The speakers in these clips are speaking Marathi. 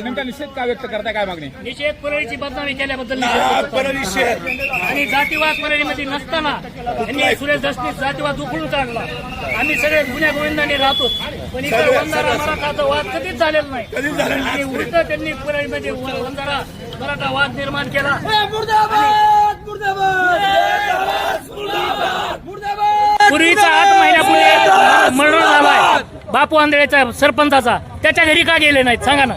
नेमका निषेध का व्यक्त करताय? काय मागणी? निषेध परळीची बदनामी केल्याबद्दल निषेध करतो. आणि जातीवाद परळीमध्ये नसताना त्यांनी सुरेश दसनीस जातीवाद उखडून काढला आम्ही सगळे गुन्ह्या गोविंदाने राहतो. पण इकडे वंजारा मराठाचा वाद कधीच झालेला नाही. आणि उलट त्यांनी परळीमध्ये व- वंजारा मराठा वाद निर्माण केला. पूर्वीचा आठ महिन्यापूर्वी मरण झालाय बापू आंधळेच्या सरपंचाचा. त्याच्या घरी का गेले नाहीत? सांगा ना.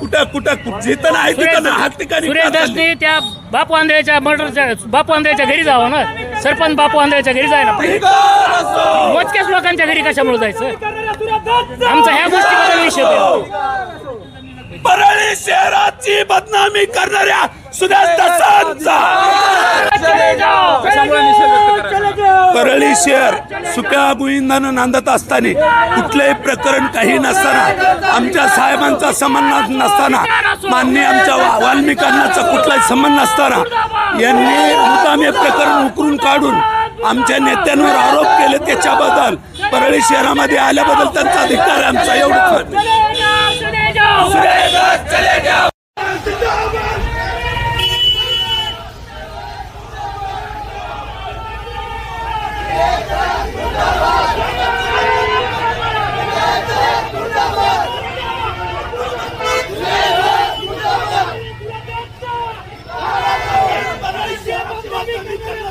कुठं कुठं जिथं नाही तिथं ना हात ठिकाणी सुरेश? दसने त्या बापू आंधळेच्या मर्डरच्या बापू आंधळेच्या घरी जावं ना? सरपंच बापू आंधळेच्या घरी जायला मोजक्याच लोकांच्या घरी कशामुळे जायचं? आमचा ह्या गोष्टीबद्दल निषेध आहे परळी शहराची बदनामी करणाऱ्या सुरेश दसांचा कशामुळे निषेध व्यक्त करायचा परळी शहर सुक्या गोविंदानं नांदत असताना कुठलंही प्रकरण काही नसताना आमच्या साहेबांचा संबंध नसताना माननीय आमच्या वा- वाल्मिकांनाचा कुठलाही संबंध नसताना यांनी मुद्दाम हे प्रकरण उकरून काढून आमच्या नेत्यांवर आरोप केले त्याच्याबद्दल. परळी शहरामध्ये आल्याबद्दल त्यांचा अधिकार आहे आमचा एवढं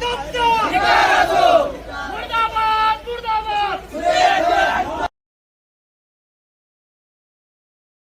Adopter!